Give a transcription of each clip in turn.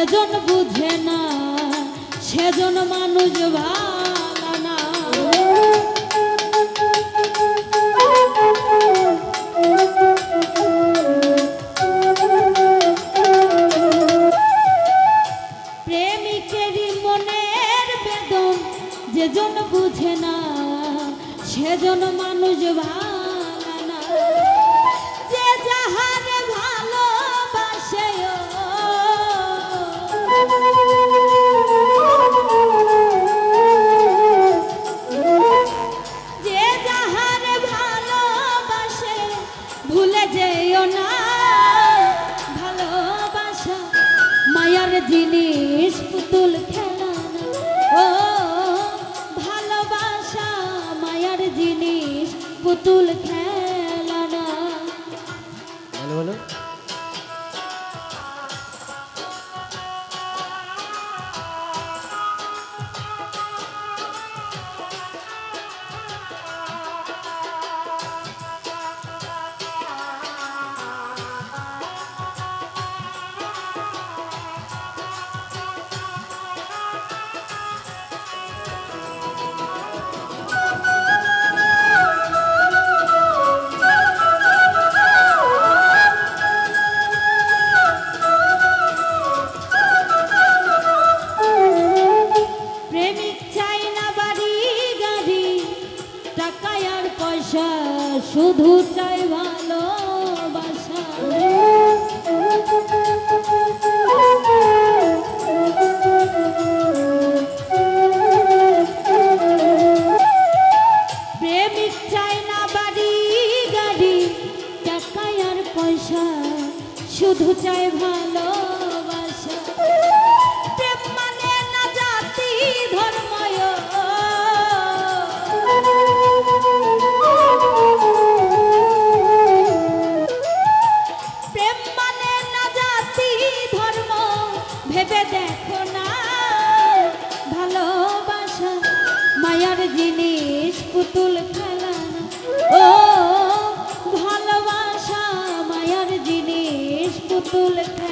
যেজন বুঝে না সেজন মানুষ ভালো পুতুল খেলা পয়সা শুধু চাই ভালোবাসা। প্রেম মানে না জাতি ধর্ময় প্রেম মানে না জাতি, ধর্ম, ভেবে দেখো না। ভালোবাসা, মায়ার জিনিস পুতুল জিনিস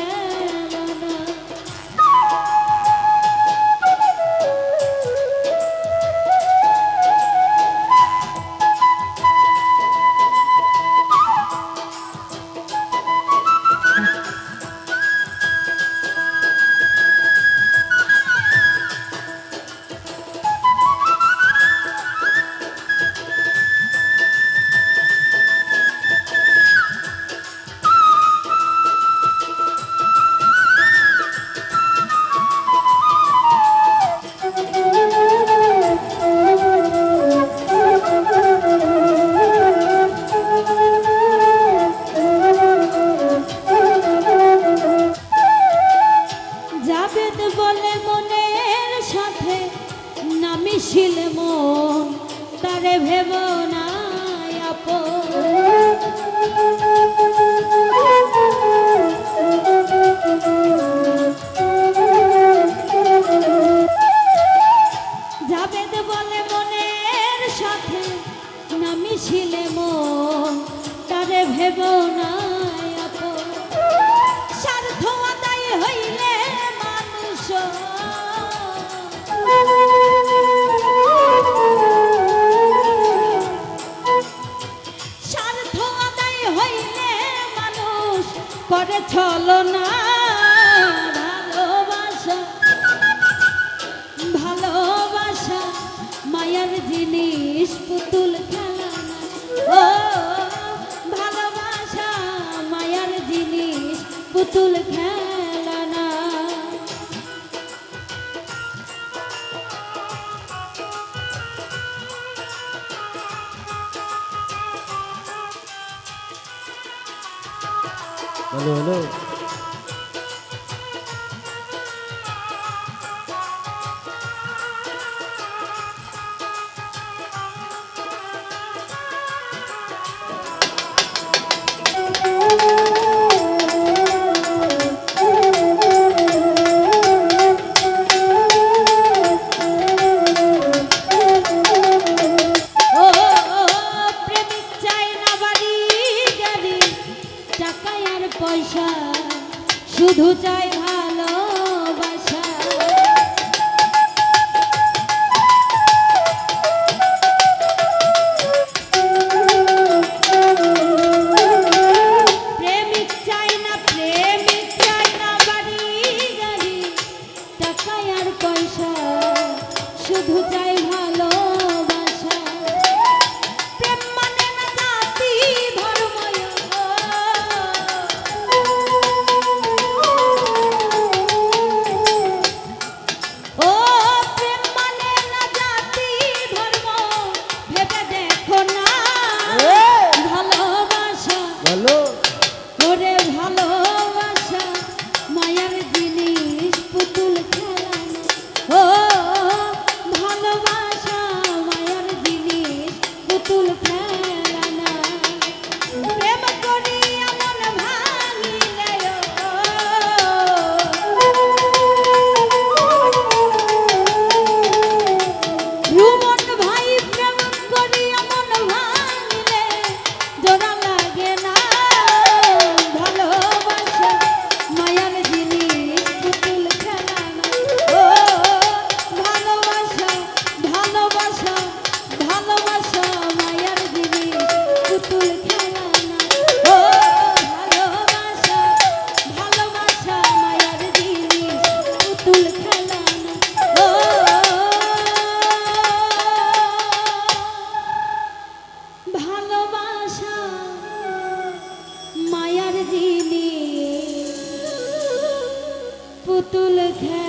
নামিছিল মন, তারে ভেব না। স্বার্থ হইলে মানুষ হইলে মানুষ করে ছলনা, ভালোবাসা ভালোবাসা, মায়ার জিনিস পুতুল পুতুল খেলা না। ভালো পয়সা শুধু চাই পুতুল খেলা